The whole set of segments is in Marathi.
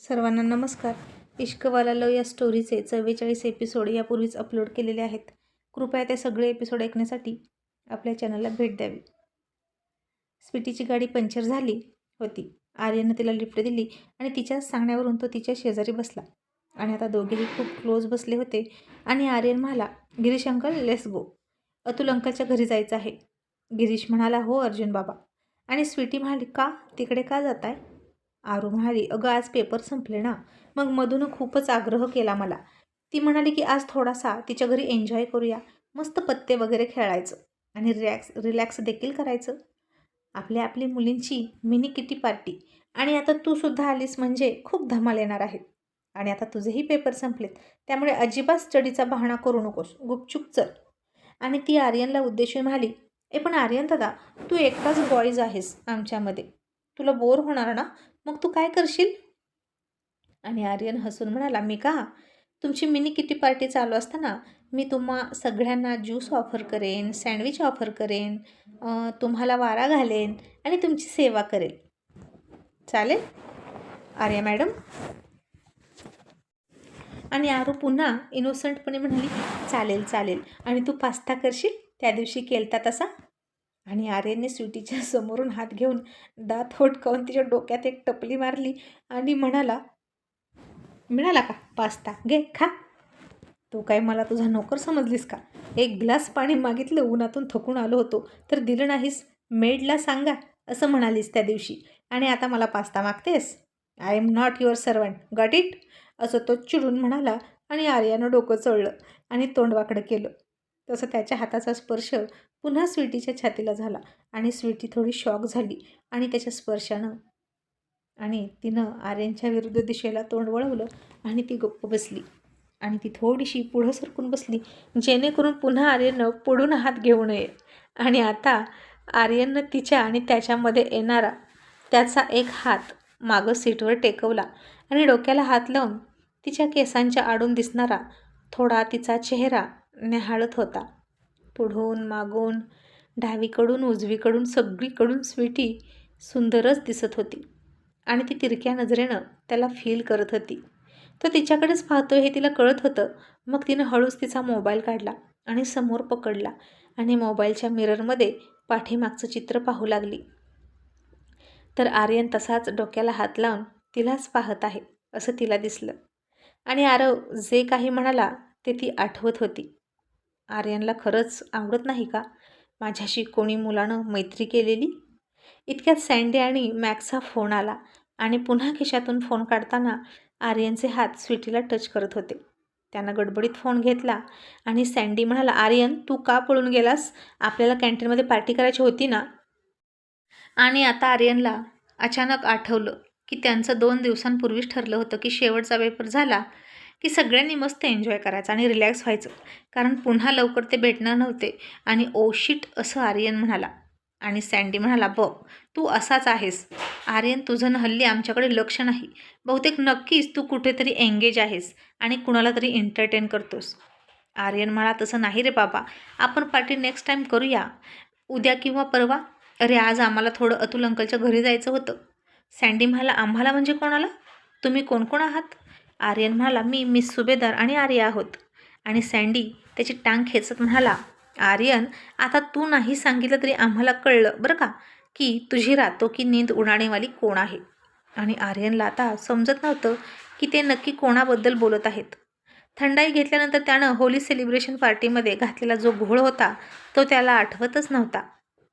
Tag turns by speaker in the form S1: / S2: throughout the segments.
S1: सर्वांना नमस्कार. इश्कवाला लव या स्टोरीचे चव्वेचाळीस एपिसोड यापूर्वीच अपलोड केलेले आहेत. कृपया ते सगळे एपिसोड ऐकण्यासाठी आपल्या चॅनलला भेट द्यावी. स्वीटीची गाडी पंक्चर झाली होती. आर्यनं तिला लिफ्ट दिली आणि तिच्या सांगण्यावरून तो तिच्या शेजारी बसला. आणि आता दोघेही खूप क्लोज बसले होते आणि आर्यन म्हणाला Girish uncle let's go Atul अंकलच्या घरी जायचं आहे. गिरीश म्हणाला हो अर्जुन बाबा. आणि स्वीटी म्हणाली का? तिकडे का जात आहे आरू म्हणाली अगं आज पेपर संपले ना. मग मधून खूपच आग्रह केला मला. ती म्हणाली की आज थोडासा तिच्या घरी एन्जॉय करूया. मस्त पत्ते वगैरे खेळायचं आणि रिलॅक्स रिलॅक्स देखील करायचं. आपल्या आपली मुलींची मिनी किटी पार्टी आणि आता तू सुद्धा आलीस म्हणजे खूप धमाल येणार आहे. आणि आता तुझेही पेपर संपलेत. त्यामुळे अजिबात स्टडीचा बहाणा करू नकोस. गुपचूप चल. आणि ती आर्यनला उद्देशून म्हणाली ए पण आर्यन दादा तू एकटाच बॉईज आहेस आमच्यामध्ये. तुला बोर होणार ना? मग तू काय करशील? आणि आर्यन हसून म्हणाला मी का? तुमची मिनी किटी पार्टी चालू असताना मी तुम्हा सगळ्यांना ज्यूस ऑफर करेन सँडविच ऑफर करेन तुम्हाला वारा घालेन आणि तुमची सेवा करेन. चालेल. आर्या मॅडम. आणि आरू पुन्हा इनोसंटपणे म्हणाली चालेल चालेल. आणि तू पास्ता करशील? त्या दिवशी केलता तसा? आणि आर्यने स्वीटीच्या समोरून हात घेऊन दात होटकावून तिच्या डोक्यात एक टपली मारली आणि म्हणाला मिळाला का पास्ता? घे खा. तू काय मला तुझा नोकर समजलीस का? एक ग्लास पाणी मागितलं उन्हातून थकून आलो होतो तर दिलं नाहीस मेडला सांगा असं म्हणालीस त्या दिवशी. आणि आता मला pasta मागतेस? I am not your servant. Got it? असं तो चिडून म्हणाला आणि आर्यानं डोकं चढलं आणि तोंडवाकडं केलं. तसं त्याच्या हाताचा स्पर्श पुन्हा स्वीटीच्या छातीला झाला आणि स्वीटी थोडी शॉक झाली आणि त्याच्या स्पर्शानं आणि तिनं आर्यनच्या विरुद्ध दिशेला तोंड वळवलं आणि ती गप्प बसली. आणि ती थोडीशी पुढं सरकून बसली जेणेकरून पुन्हा आर्यनं पुढून हात घेऊ नये. आणि आता आर्यननं तिच्या आणि त्याच्यामध्ये येणारा त्याचा एक हात मागं सीटवर टेकवला आणि डोक्याला हात लावून तिच्या केसांच्या आडून दिसणारा थोडा तिचा चेहरा न्याहाळत होता. पुढून मागून डावीकडून उजवीकडून सगळीकडून स्वीटी सुंदरच दिसत होती. आणि ती तिरक्या नजरेनं त्याला फील करत होती. तो तिच्याकडेच पाहतो हे तिला कळत होतं. मग तिनं हळूच तिचा मोबाईल काढला आणि समोर पकडला आणि मोबाईलच्या मिररमध्ये पाठीमागचं चित्र पाहू लागली. तर आर्यन तसाच डोक्याला हात लावून तिलाच पाहत आहे असं तिला दिसलं. आणि आरव जे काही म्हणाला ते ती आठवत होती. आर्यनला खरंच आवडत नाही का? माझ्याशी कोणी मुलानं मैत्री केलेली? इतक्यात सँडी आणि मॅक्सचा फोन आला आणि पुन्हा खिशातून फोन काढताना आर्यनचे हात स्वीटीला टच करत होते. त्यानं गडबडीत फोन घेतला आणि सँडी म्हणाला आर्यन तू का पळून गेलास? आपल्याला कॅन्टीनमध्ये पार्टी करायची होती ना? आणि आता आर्यनला अचानक आठवलं की त्यांचं दोन दिवसांपूर्वीच ठरलं होतं की शेवटचा पेपर झाला की सगळ्यांनी मस्त एन्जॉय करायचं आणि रिलॅक्स व्हायचं. कारण पुन्हा लवकर ते भेटणार नव्हते. आणि ओशिट असं आर्यन म्हणाला. आणि सँडी म्हणाला बघ तू असाच आहेस. आर्यन तुझं हल्ली आमच्याकडे लक्ष नाही. बहुतेक नक्कीच तू कुठेतरी एंगेज आहेस आणि कुणाला तरी एंटरटेन करतोस. आर्यन म्हणा तसं नाही रे बाबा. आपण पार्टी नेक्स्ट टाईम करूया. उद्या किंवा परवा. अरे आज आम्हाला थोडं अतुल अंकलच्या घरी जायचं होतं. सँडी म्हणाला आम्हाला म्हणजे कोणाला? तुम्ही कोण कोण आहात? आर्यन म्हणाला मी मिस सुभेदार आणि आर्या आहोत. आणि सँडी त्याची टांग खेचत म्हणाला आर्यन आता तू नाही सांगितलं तरी आम्हाला कळलं बरं का की तुझी रातो की नींद उडाणेवाली कोण आहे? आणि आर्यनला आता समजत नव्हतं की ते नक्की कोणाबद्दल बोलत आहेत. थंडाई घेतल्यानंतर त्यानं होली सेलिब्रेशन पार्टीमध्ये घातलेला जो घोळ होता तो त्याला आठवतच नव्हता.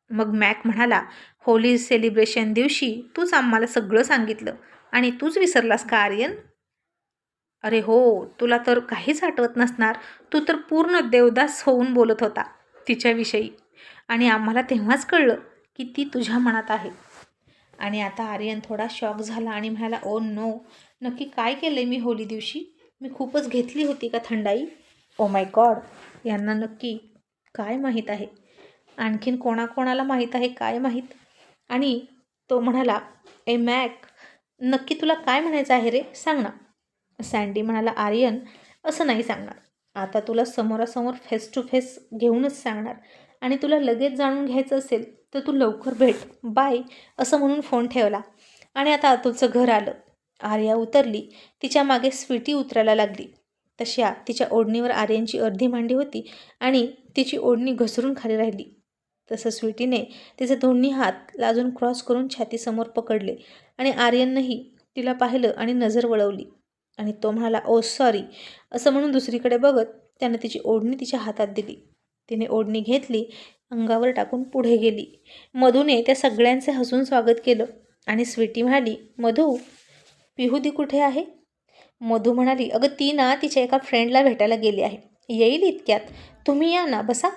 S1: मग मॅक म्हणाला होली सेलिब्रेशन दिवशी तूच आम्हाला सगळं सांगितलं आणि तूच विसरलास का आर्यन? अरे हो तुला तर काहीच आठवत नसणार. तू तर पूर्ण देवदास होऊन बोलत होता तिच्याविषयी. आणि आम्हाला तेव्हाच कळलं की ती तुझ्या मनात आहे. आणि आता आर्यन थोडा शॉक झाला आणि म्हणाला ओ नो नक्की काय केलं आहे मी होली दिवशी? मी खूपच घेतली होती का थंडाई? ओ माय गॉड यांना नक्की काय माहीत आहे? आणखीन कोणाकोणाला माहीत आहे काय माहीत? आणि तो म्हणाला ए मॅक नक्की तुला काय म्हणायचं आहे रे? सांग ना. सँडी म्हणाला आर्यन असं नाही सांगणार. आता तुला समोरासमोर फेस टू फेस घेऊनच सांगणार. आणि तुला लगेच जाणून घ्यायचं असेल तर तू लवकर भेट. बाय असं म्हणून फोन ठेवला. आणि आता अतुलचं घर आलं. आर्या उतरली. तिच्यामागे स्वीटी उतरायला लागली. तशा तिच्या ओढणीवर आर्यांची अर्धी मांडी होती आणि तिची ओढणी घसरून खाली राहिली. तसं स्वीटीने तिचे दोन्ही हात लाजून क्रॉस करून छातीसमोर पकडले आणि आर्यननंही तिला पाहिलं आणि नजर वळवली. आणि तो म्हणाला ओ सॉरी. असं म्हणून दुसरीकडे बघत त्यानं तिची ओढणी तिच्या हातात दिली. तिने ओढणी घेतली अंगावर टाकून पुढे गेली. मधूने त्या सगळ्यांचे हसून स्वागत केलं आणि स्वीटी म्हणाली मधू पिहुदी कुठे आहे? मधू म्हणाली अगं ती ना तिच्या एका फ्रेंडला भेटायला गेली आहे. येईल इतक्यात. तुम्ही या ना बसा.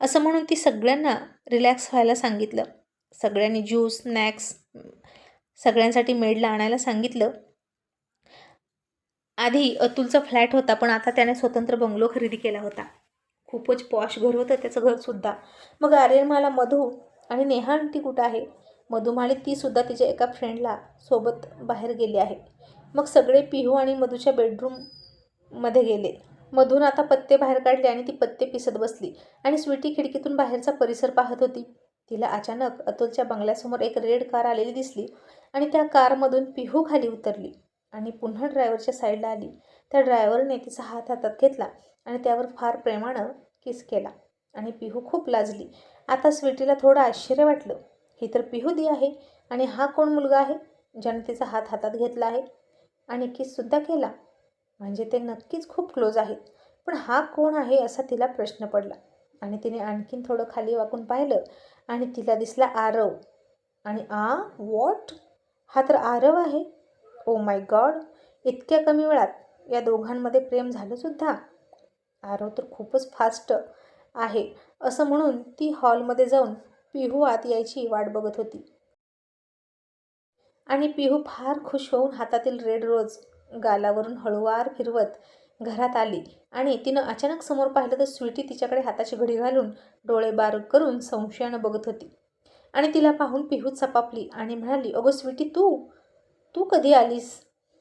S1: असं म्हणून ती सगळ्यांना रिलॅक्स व्हायला सांगितलं. सगळ्यांनी ज्यूस स्नॅक्स सगळ्यांसाठी मेडला आणायला सांगितलं. आधी अतुलचा फ्लॅट होता पण आता त्याने स्वतंत्र बंगलो खरेदी केला होता. खूपच पॉश घर होतं त्याचं घरसुद्धा मग आर्यमाला मधू आणि नेहा आंटी कुठं आहे? मधुमाळी तीसुद्धा तिच्या एका फ्रेंडला सोबत बाहेर गेली आहे. मग सगळे पिहू आणि मधूच्या बेडरूममध्ये गेले. मधून आता पत्ते बाहेर काढले आणि ती पत्ते पिसत बसली. आणि स्वीटी खिडकीतून बाहेरचा परिसर पाहत होती. तिला अचानक अतुलच्या बंगल्यासमोर एक रेड कार आलेली दिसली आणि त्या कारमधून पिहू खाली उतरली. आणि पुन्हा ड्रायव्हरच्या साईडला आली. त्या ड्रायव्हरने तिचा हात हातात घेतला आणि त्यावर फार प्रेमानं किस केला. आणि पिहू खूप लाजली. आता स्वीटीला थोडं आश्चर्य वाटलं. ही तर पिहू दी आहे आणि हा कोण मुलगा आहे ज्याने तिचा हात हातात घेतला आहे? आणि किससुद्धा केला? म्हणजे ते नक्कीच खूप क्लोज आहेत. पण हा कोण आहे असा तिला प्रश्न पडला. आणि तिने आणखीन थोडं खाली वाकून पाहिलं आणि तिला दिसला आरव. आणि आ वॉट? हा तर आरव आहे? ओ माय गॉड इतक्या कमी वेळात या दोघांमध्ये प्रेम झालंसुद्धा आरव तर खूपच फास्ट आहे. असं म्हणून ती हॉलमध्ये जाऊन पिहू आत यायची वाट बघत होती. आणि पिहू फार खुश होऊन हातातील रेड रोज गालावरून हळुवार फिरवत घरात आली. आणि तिनं अचानक समोर पाहिलं तर स्वीटी तिच्याकडे हाताची घडी घालून डोळे बार करून संशयानं बघत होती. आणि तिला पाहून पिहू चपापली आणि म्हणाली अगो स्वीटी तू तू कधी आलीस?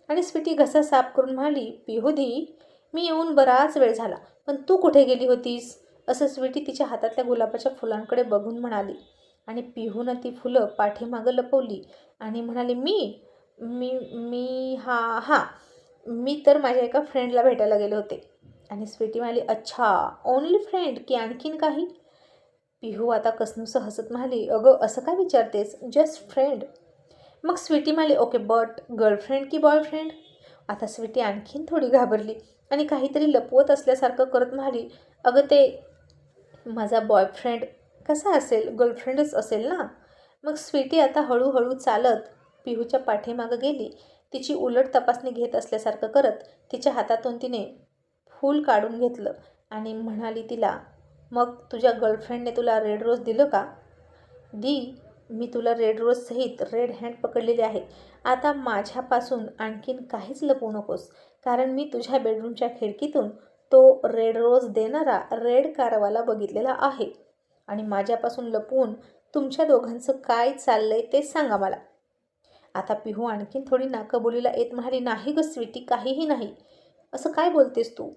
S1: आणि स्वीटी घसा साफ करून म्हणाली पिहुदी मी येऊन बराच वेळ झाला पण तू कुठे गेली होतीस? असं स्वीटी तिच्या हातातल्या गुलाबाच्या फुलांकडे बघून म्हणाली. आणि पिहूनं ती फुलं पाठीमागं लपवली आणि म्हणाली मी मी मी हा हा मी तर माझ्या एका फ्रेंडला भेटायला गेले होते. आणि स्वीटी म्हणाली अच्छा ओनली फ्रेंड की आणखीन काही? पिहू आता कसनुसं हसत म्हणाली अगं असं काय विचारतेस? जस्ट फ्रेंड मग स्वीटी म्हणाली ओके बट गर्लफ्रेंड की बॉयफ्रेंड आता स्वीटी आणखीन थोडी घाबरली आणि काहीतरी लपवत असल्यासारखं करत म्हणाली अगं ते माझा बॉयफ्रेंड कसा असेल? गर्लफ्रेंडच असेल ना? मग स्वीटी आता हळूहळू चालत पिहूच्या पाठीमागं गेली. तिची उलट तपासणी घेत असल्यासारखं करत तिच्या हातातून तिने फूल काढून घेतलं आणि म्हणाली तिला मग तुझ्या गर्लफ्रेंडने तुला रेड रोज दिलं का? दी मी तुला रेड रोज सहित रेड हँड पकडलेली आहे. आता माझ्यापासून आणखीन काहीच लपवू नकोस. कारण मी तुझ्या बेडरूमच्या खिडकीतून तो रेड रोज देणारा रेड कारवाला बघितलेला आहे. आणि माझ्यापासून लपवून तुमच्या दोघांचं काय चाललंय ते सांगा मला. आता पिहू आणखीन थोडी नाकबोलीला येत म्हणाली नाही ग स्वीटी काहीही नाही. असं काय बोलतेस तू?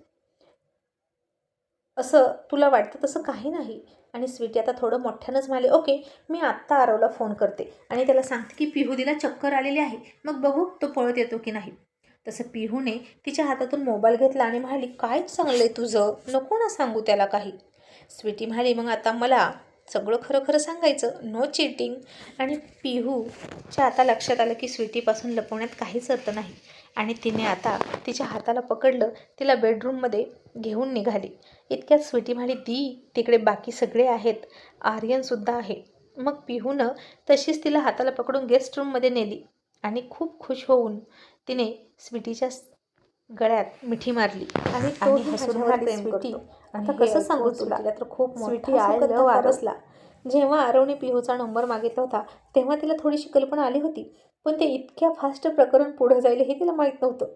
S1: असं तुला वाटतं तसं काही नाही. आणि स्वीटी आता थोडं मोठ्यानंच म्हणाले ओके मी आत्ता आरवला फोन करते. आणि त्याला सांगते की पिहुदीला चक्कर आलेली आहे. मग बघू तो पळत येतो की नाही. तसं पिहूने तिच्या हातातून मोबाईल घेतला आणि म्हणाली काय चांगलं आहे तुझं? नको ना सांगू त्याला काही. स्वीटी म्हणाली मग आता मला सगळं खरं खरं सांगायचं? नो चिटिंग आणि पिहूच्या आता लक्षात आलं की स्वीटीपासून लपवण्यात काहीच अर्थ नाही. आणि तिने आता तिच्या हाताला पकडलं तिला बेडरूममध्ये घेऊन निघाली. इतक्यात स्वीटी म्हणाली दी तिकडे बाकी सगळे आहेत. आर्यनसुद्धा आहे. मग पिहूनं तशीच तिला हाताला पकडून गेस्ट रूममध्ये नेली आणि खूप खुश होऊन तिने स्वीटीच्या गळ्यात मिठी मारली. आणि तो हसून "स्वीटी, आता कसं सांगू तुला? तर खूप स्वीटी आय लव आरसला. जेव्हा आरवने पिहूचा नंबर मागितला होता तेव्हा तिला थोडीशी कल्पना आली होती. पण ते इतक्या फास्ट प्रकरण पुढे जाईल हे तिला माहीत नव्हतं.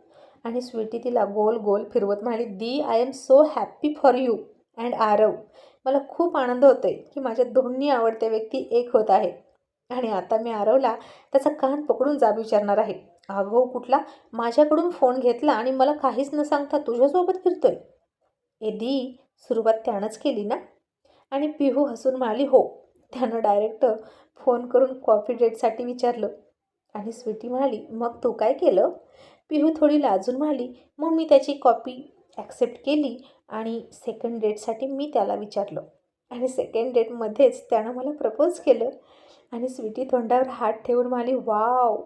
S1: आणि स्वीटी तिला गोल गोल फिरवत म्हणाली दी I am so happy for you and Aarav. मला खूप आनंद होतोय की माझ्या दोन्ही आवडत्या व्यक्ती एक होत आहेत. आणि आता मी आरवला त्याचा कान पकडून जाब विचारणार आहे. अगो कुठला? माझ्याकडून फोन घेतला आणि मला काहीच न सांगता तुझ्यासोबत फिरतोय. ए दी सुरुवात त्यानंच केली ना? आणि पिहू हसून म्हणाली हो. त्यानं डायरेक्ट फोन करून कॉफी डेटसाठी विचारलं. आणि स्वीटी म्हणाली मग तू काय केलं? पिहू थोडी लाजून म्हणाली मग मी त्याची कॉपी ॲक्सेप्ट केली आणि सेकंड डेटसाठी मी त्याला विचारलं. आणि सेकंड डेटमध्येच त्यानं मला प्रपोज केलं. आणि स्वीटी तोंडावर हात ठेवून म्हणाली वाव.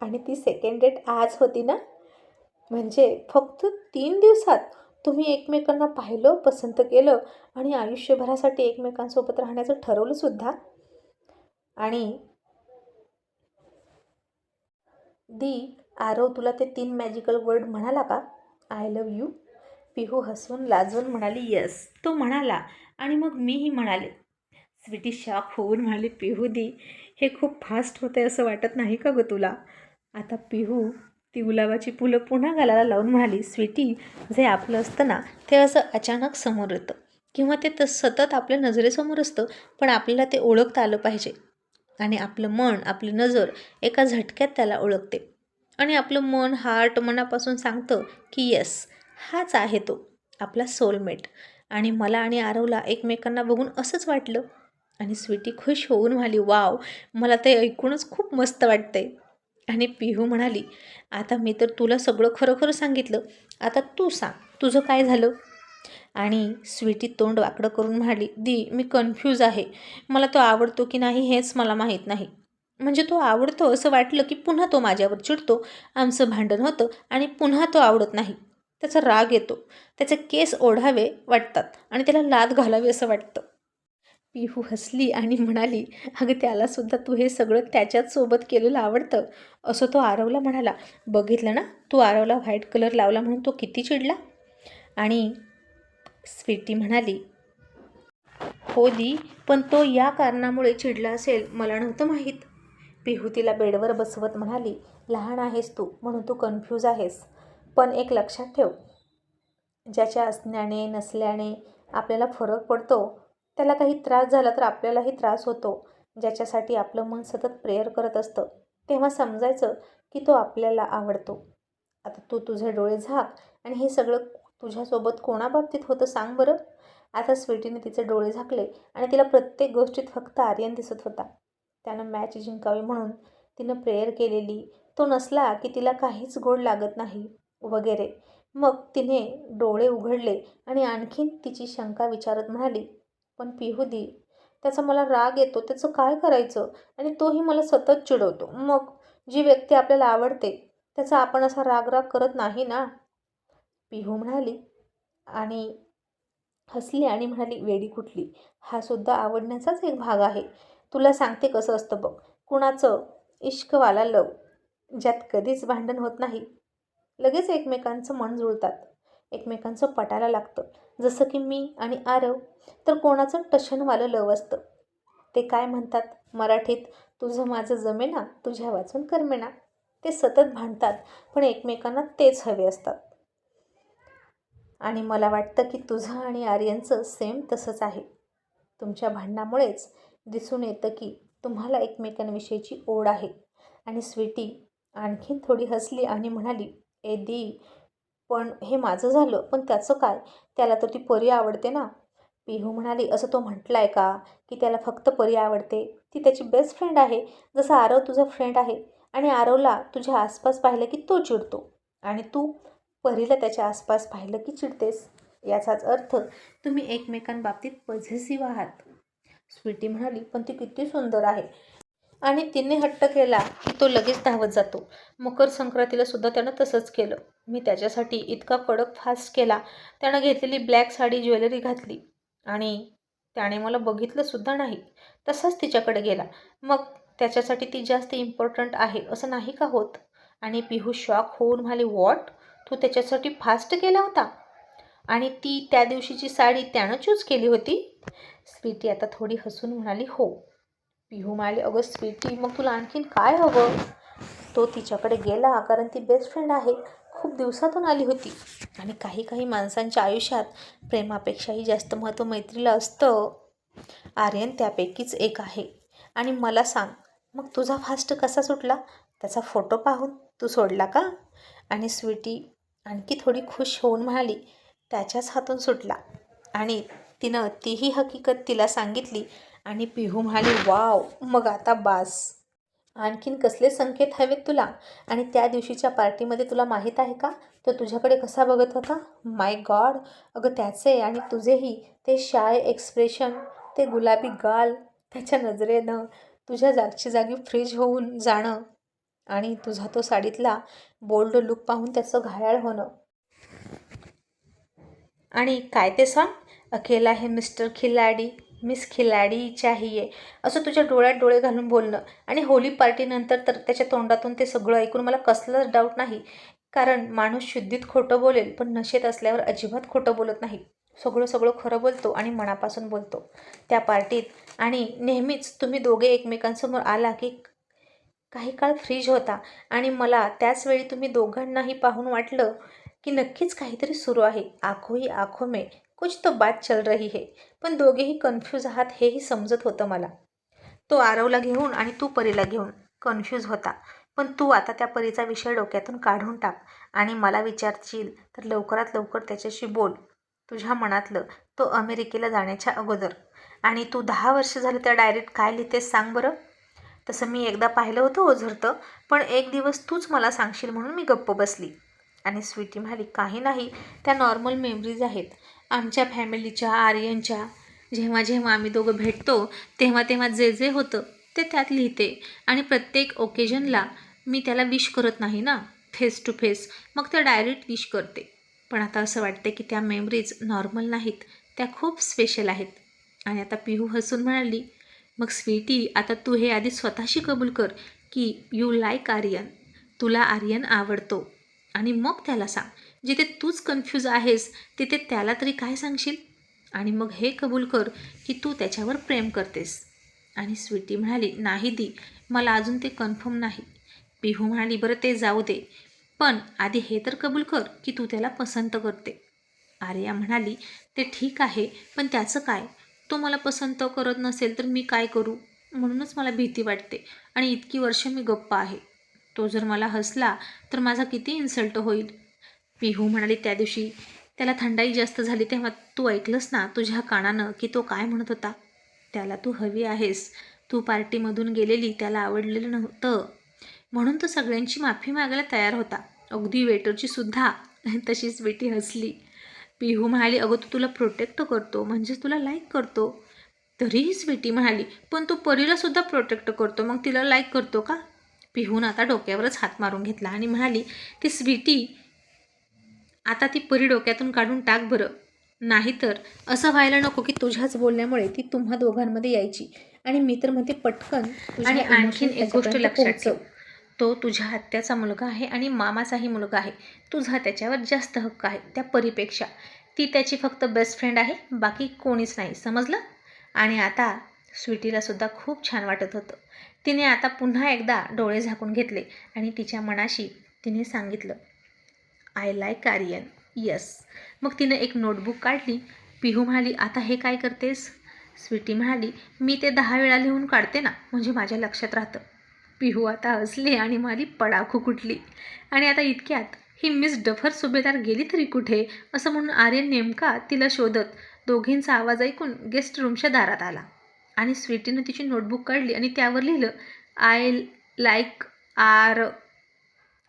S1: आणि ती सेकंड डेट आज होती ना? म्हणजे फक्त तीन दिवसात तुम्ही एकमेकांना पाहिलं पसंत केलं आणि आयुष्यभरासाठी एकमेकांसोबत राहण्याचं ठरवलंसुद्धा आणि दी आरव तुला ते तीन मॅजिकल वर्ड म्हणाला का? आय लव यू पिहू हसून लाजून म्हणाली यस तो म्हणाला आणि मग मीही म्हणाले. स्वीटी शॉक होऊन म्हणाली पिहू दी हे खूप फास्ट होते असं वाटत नाही का गं तुला? आता पिहू ती गुलाबाची फुलं पुन्हा गालाला लावून म्हणाली स्वीटी जे आपलं असतं ना ते असं अचानक समोर येतं. किंवा ते तर सतत आपल्या नजरेसमोर असतं पण आपल्याला ते ओळखता आलं पाहिजे. आणि आपलं मन आपली नजर एका झटक्यात त्याला ओळखते. आणि आपलं मन हार्ट मनापासून सांगतं की येस हाच आहे तो आपला सोलमेट. आणि मला आणि आरवला एकमेकांना बघून असंच वाटलं. आणि स्वीटी खुश होऊन म्हणाली वाव मला ते ऐकूनच खूप मस्त वाटतंय. आणि पिहू म्हणाली आता मी तर तुला सगळं खरं खरं सांगितलं. आता तू सांग तुझं काय झालं? आणि स्वीटी तोंड वाकडं करून म्हणाली दी मी कन्फ्यूज आहे. मला तो आवडतो की नाही हेच मला माहीत नाही. म्हणजे तो आवडतो असं वाटलं की पुन्हा तो माझ्यावर चिडतो. आमचं भांडण होतं आणि पुन्हा तो आवडत नाही. त्याचा राग येतो. त्याचे केस ओढावे वाटतात आणि त्याला लाद घालावी असं वाटतं. पिहू हसली आणि म्हणाली अगं त्यालासुद्धा तू हे सगळं त्याच्याच सोबत केलेलं आवडतं. असं तो आरवला म्हणाला बघितलं ना? तू आरवला व्हाईट कलर लावला म्हणून तो किती चिडला? आणि स्वीटी म्हणाली हो दी पण तो या कारणामुळे चिडला असेल मला नव्हतं माहीत. पिहू तिला बेडवर बसवत म्हणाली लहान आहेस तू म्हणून तू कन्फ्यूज आहेस. पण एक लक्षात ठेव ज्याच्या असण्याने नसल्याने आपल्याला फरक पडतो त्याला काही त्रास झाला तर आपल्यालाही त्रास होतो ज्याच्यासाठी आपलं मन सतत प्रेयर करत असतं. तेव्हा समजायचं की तो आपल्याला आवडतो. आता तू तुझे डोळे झाक आणि हे सगळं तुझ्यासोबत कोणाबाबतीत होतं सांग बरं. आता स्वीटीने तिचे डोळे झाकले आणि तिला प्रत्येक गोष्टीत फक्त आर्यन दिसत होता. त्यानं मॅच जिंकावी म्हणून तिनं प्रेयर केलेली तो नसला की तिला काहीच गोड लागत नाही वगैरे. मग तिने डोळे उघडले आणि आणखीन तिची शंका विचारत म्हणाली पण पिहूदी हो त्याचा मला राग येतो त्याचं काय करायचं? आणि तोही मला सतत चिडवतो. मग जी व्यक्ती आपल्याला आवडते त्याचा आपण असा राग राग करत नाही ना? पिहू हो म्हणाली आणि हसली आणि म्हणाली वेडी कुठली? हा सुद्धा आवडण्याचाच एक भाग आहे. तुला सांगते कसं असतं बघ. कुणाचं इश्कवाला लव ज्यात कधीच भांडण होत नाही लगेच एकमेकांचं मन जुळतात. एकमेकांचं पटायला लागतं. जसं की मी आणि आरव तर कोणाचं टशनवालं लव असतं. ते काय म्हणतात? मराठीत तुझं माझं जमेना तुझ्या वाचून करमेना. ते सतत भांडतात पण एकमेकांना तेच हवे असतात. आणि मला वाटतं की तुझं आणि आर्यनचं सेम तसंच आहे. तुमच्या भांडणामुळेच दिसून येतं की तुम्हाला एकमेकांविषयीची ओढ आहे. आणि स्वीटी आणखीन थोडी हसली आणि म्हणाली ए दी पण हे माझं झालं. पण त्याचं काय? त्याला तर ती परी आवडते ना. पिहू म्हणाली असं तो म्हटला आहे का? की त्याला फक्त परी आवडते. ती त्याची बेस्ट फ्रेंड आहे. जसं आरव तुझा फ्रेंड आहे आणि आरवला तुझ्या आसपास पाहिलं की तो चिडतो. आणि तू परीला त्याच्या आसपास पाहिलं की चिडतेस. याचाच अर्थ तुम्ही एकमेकांबाबतीत पझेसिव्ह आहात. स्वीटी म्हणाली पण ती किती सुंदर आहे. आणि तिने हट्ट केला की तो लगेच धावत जातो. मकर संक्रांतीला सुद्धा त्यानं तसंच केलं. मी त्याच्यासाठी इतका कडक फास्ट केला. त्यानं घेतलेली ब्लॅक साडी ज्वेलरी घातली. आणि त्याने मला बघितलंसुद्धा नाही. तसाच तिच्याकडे गेला. मग त्याच्यासाठी ती जास्त इम्पॉर्टंट आहे असं नाही का होत? आणि पिहू शॉक होऊन म्हणाली वॉट तू त्याच्यासाठी फास्ट केला होता? आणि ती त्या दिवशीची साडी त्यानं चूज केली होती? स्वीटी आता थोडी हसून म्हणाली हो. पिहू म्हणाली अगं स्वीटी मग तुला आणखीन काय हवं? तो तिच्याकडे गेला कारण ती बेस्ट फ्रेंड आहे. खूप दिवसातून आली होती. आणि काही काही माणसांच्या आयुष्यात प्रेमापेक्षाही जास्त महत्त्व मैत्रीला असतं. आर्यन त्यापैकीच एक आहे. आणि मला सांग मग तुझा फास्ट कसा सुटला? त्याचा फोटो पाहून तू सोडला का? आणि स्वीटी आणखी थोडी खुश होऊन म्हणाली त्याच्याच हातून सुटला. आणि तिनं तीही हकीकत तिला सांगितली आणि पिहू म्हणाली वाव मग आता बास. आणखीन कसले संकेत हवेत तुला? आणि त्या दिवशीच्या पार्टीमध्ये तुला माहीत आहे का? तो तुझ्याकडे कसा बघत होता? माय गॉड अगं त्याचे आणि तुझेही ते शाय एक्सप्रेशन ते गुलाबी गाल त्याच्या नजरेनं तुझ्या जागची जागी फ्रीज होऊन जाणं आणि तुझा तो साडीतला बोल्ड लुक पाहून त्याचं घायाळ होणं. आणि काय ते सांग? अकेला हे मिस्टर खिलाडी. मिस खिलाडी चाहिये असं तुझ्या डोळ्यात डोळे घालून बोलणं आणि होली पार्टीनंतर तर त्याच्या तोंडातून ते सगळं ऐकून मला कसलंच डाऊट नाही. कारण माणूस शुद्धीत खोटं बोलेल पण नशेत असल्यावर अजिबात खोटं बोलत नाही. सगळं सगळं खरं बोलतो आणि मनापासून बोलतो. त्या पार्टीत आणि नेहमीच तुम्ही दोघे एकमेकांसमोर आला की काही काळ फ्रीज होता आणि मला त्याचवेळी तुम्ही दोघांनाही पाहून वाटलं की नक्कीच काहीतरी सुरू आहे. आखो ही आखो मे कुछ तो बात चल रही है पण दोघेही कन्फ्यूज आहात हेही समजत होतं मला. तो आरवला घेऊन आणि तू परीला घेऊन. कन्फ्यूज होता. पण तू आता त्या परीचा विषय डोक्यातून काढून टाक आणि मला विचारशील तर लवकरात लवकर त्याच्याशी बोल. तुझ्या मनातलं तो अमेरिकेला जाण्याच्या अगोदर. आणि तू दहा वर्ष झालं त्या डायरेक्ट काय लिहितेस सांग बरं. तसं मी एकदा पाहिलं होतं ओझरतं पण एक दिवस तूच मला सांगशील म्हणून मी गप्प बसली. आणि स्वीटी म्हणाली काही नाही त्या नॉर्मल मेमरीज आहेत. आमच्या फॅमिलीच्या आर्यनच्या जेव्हा जेव्हा आम्ही दोघं भेटतो तेव्हा तेव्हा जे जे होतं ते त्यात लिहिते. आणि प्रत्येक ओकेजनला मी त्याला विश करत नाही ना फेस टू फेस मग त्या डायरेक्ट विश करते. पण आता असं वाटते की त्या मेमरीज नॉर्मल नाहीत. त्या खूप स्पेशल आहेत. आणि आता पिहू हसून म्हणाली मग स्वीटी आता तू हे आधी स्वतःशी कबूल कर की यू लाईक आर्यन. तुला आर्यन आवडतो. आणि मग त्याला सांग. जिथे तूच कन्फ्यूज आहेस तिथे त्याला तरी काय सांगशील? आणि मग हे कबूल कर की तू त्याच्यावर प्रेम करतेस. आणि स्वीटी म्हणाली नाही दी मला अजून ते कन्फर्म नाही. पिहू म्हणाली बरं ते जाऊ दे. पण आधी हे तर कबूल कर की तू त्याला पसंत करते. आर्या म्हणाली ते ठीक आहे पण त्याचं काय? तो मला पसंत करत नसेल तर मी काय करू? म्हणूनच मला भीती वाटते आणि इतकी वर्ष मी गप्प आहे. तो जर मला हसला तर माझा किती इन्सल्ट होईल? पिहू म्हणाली त्या दिवशी त्याला थंडाई जास्त झाली तेव्हा तू ऐकलंस ना तुझ्या कानानं की तो काय म्हणत होता? त्याला तू हवी आहेस. तू पार्टीमधून गेलेली त्याला आवडलेलं नव्हतं. म्हणून तो सगळ्यांची माफी मागायला तयार होता. अगदी वेटरची सुद्धा तशीच बेटी हसली. पिहू म्हणाली अगं तू तुला प्रोटेक्ट करतो म्हणजेच तुला लाईक करतो. तरीही स्वीटी म्हणाली पण तो परीला सुद्धा प्रोटेक्ट करतो मग तिला लाईक करतो का? पिहून आता डोक्यावरच हात मारून घेतला आणि म्हणाली ती स्वीटी आता ती परी डोक्यातून काढून टाक बरं. नाहीतर असं व्हायला नको की तुझ्याच बोलण्यामुळे ती तुम्हा दोघांमध्ये यायची. आणि मी तर म्हणते पटकन
S2: आणि आणखीन एक गोष्ट लक्षात. ठेव. तो तुझ्या हत्याचा मुलगा आहे आणि मामाचाही मुलगा आहे. तुझा त्याच्यावर जास्त हक्क आहे त्या परीपेक्षा. ती त्याची फक्त बेस्ट फ्रेंड आहे बाकी कोणीच नाही. समजलं? आणि आता स्वीटीला सुद्धा खूप छान वाटत होतं. तिने आता पुन्हा एकदा डोळे झाकून घेतले आणि तिच्या मनाशी तिने सांगितलं आय लाईक आर्यन. यस. मग तिनं एक नोटबुक काढली. पिहू म्हणाली आता हे काय करतेस? स्वीटी म्हणाली मी ते दहा वेळा लिहून काढते ना म्हणजे माझ्या लक्षात राहतं. पिहू आता हसली आणि माझी पडाखू कुठली? आणि आता इतक्यात ही मिस डफर सुभेदार गेली तरी कुठे? असं म्हणून आर्यन नेमका तिला शोधत दोघींचा आवाज ऐकून गेस्ट रूमच्या दारात आला. आणि स्वीटीनं तिची नोटबुक काढली आणि त्यावर लिहिलं आय लाईक आर.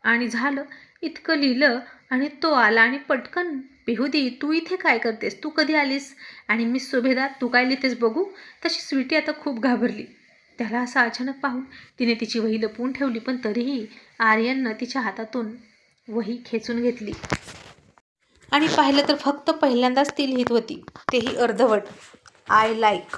S2: आणि झालं इतकं लिहिलं आणि तो आला आणि पटकन पिहुदी तू इथे काय करतेस? तू कधी आलीस? आणि मिस सुभेदार तू काय लिहितेस बघू? तशी स्वीटी आता खूप घाबरली. त्याला असं अचानक पाहून तिने तिची वही लपवून ठेवली पण तरीही आर्यननं तिच्या हातातून वही खेचून घेतली.
S1: आणि पाहिलं तर फक्त पहिल्यांदाच ती लिहित होती. तेही अर्धवट. I like.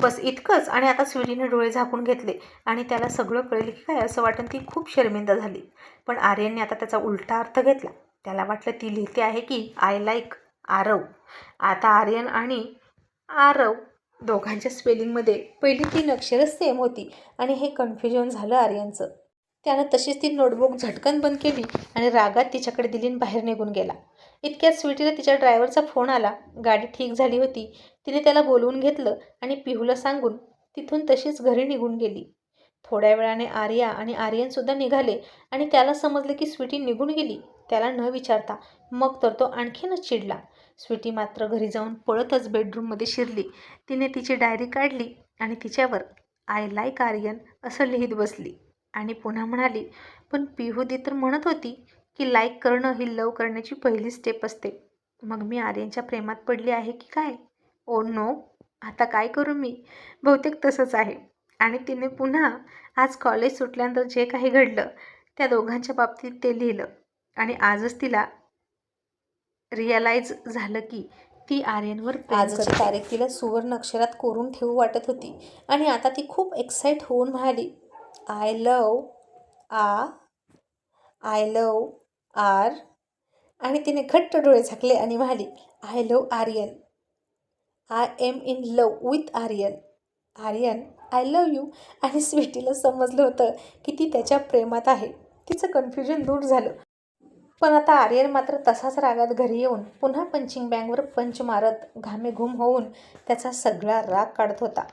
S1: बस इतकंच आणि आता स्वीटीने डोळे झाकून घेतले आणि त्याला सगळं कळेल की काय असं वाटून ती खूप शर्मिंदा झाली. पण आर्यनने आता त्याचा उलटा अर्थ घेतला. त्याला वाटलं ती लिहिते आहे की आय लाईक आरव आता आर्यन आणि आरव दोघांच्या स्पेलिंगमध्ये पहिली तीन अक्षरं सेम होती आणि हे कन्फ्युजन झालं आर्यनचं. त्यानं तशीच ती नोटबुक झटकन बंद केली आणि रागात तिच्याकडे दिली बाहेर निघून गेला. इतक्यात स्वीटीला तिच्या ड्रायव्हरचा फोन आला. गाडी ठीक झाली होती. तिने त्याला बोलवून घेतलं आणि पिहूला सांगून तिथून तशीच घरी निघून गेली. थोड्या वेळाने आर्या आणि आर्यनसुद्धा निघाले आणि त्याला समजले की स्वीटी निघून गेली. त्याला न विचारता मग तर तो आणखीनच चिडला. स्वीटी मात्र घरी जाऊन पळतच बेडरूममध्ये शिरली. तिने तिची डायरी काढली आणि तिच्यावर आय लाईक आर्यन असं लिहित बसली
S2: आणि पुन्हा म्हणाली पण पिहुदी तर म्हणत होती की लाईक करणं ही लव करण्याची पहिली स्टेप असते. मग मी आर्यनच्या प्रेमात पडली आहे की काय? Oh no. आता काय करू मी? बहुतेक तसंच आहे. आणि तिने पुन्हा आज कॉलेज सुटल्यानंतर जे काही घडलं त्या दोघांच्या बाबतीत ते लिहिलं. आणि आजच तिला रिअलाईज झालं की ती आर्यनवर
S1: आजची. तारीख तिला सुवर्ण अक्षरात कोरून ठेवू वाटत होती. आणि आता ती खूप एक्साईट होऊन म्हणाली I love ah I love R आणि तिने घट्ट डोळे झाकले आणि म्हणाली I love Aryan I am in love with Aryan Aryan I love you आणि स्वीटीला समजलं होतं की ती त्याच्या प्रेमात आहे. तिचं कन्फ्युजन दूर झालं. पण आता आर्यन मात्र तसाच रागात घरी येऊन पुन्हा पंचिंग बँगवर पंच मारत घामेघूम होऊन त्याचा सगळा राग काढत होता.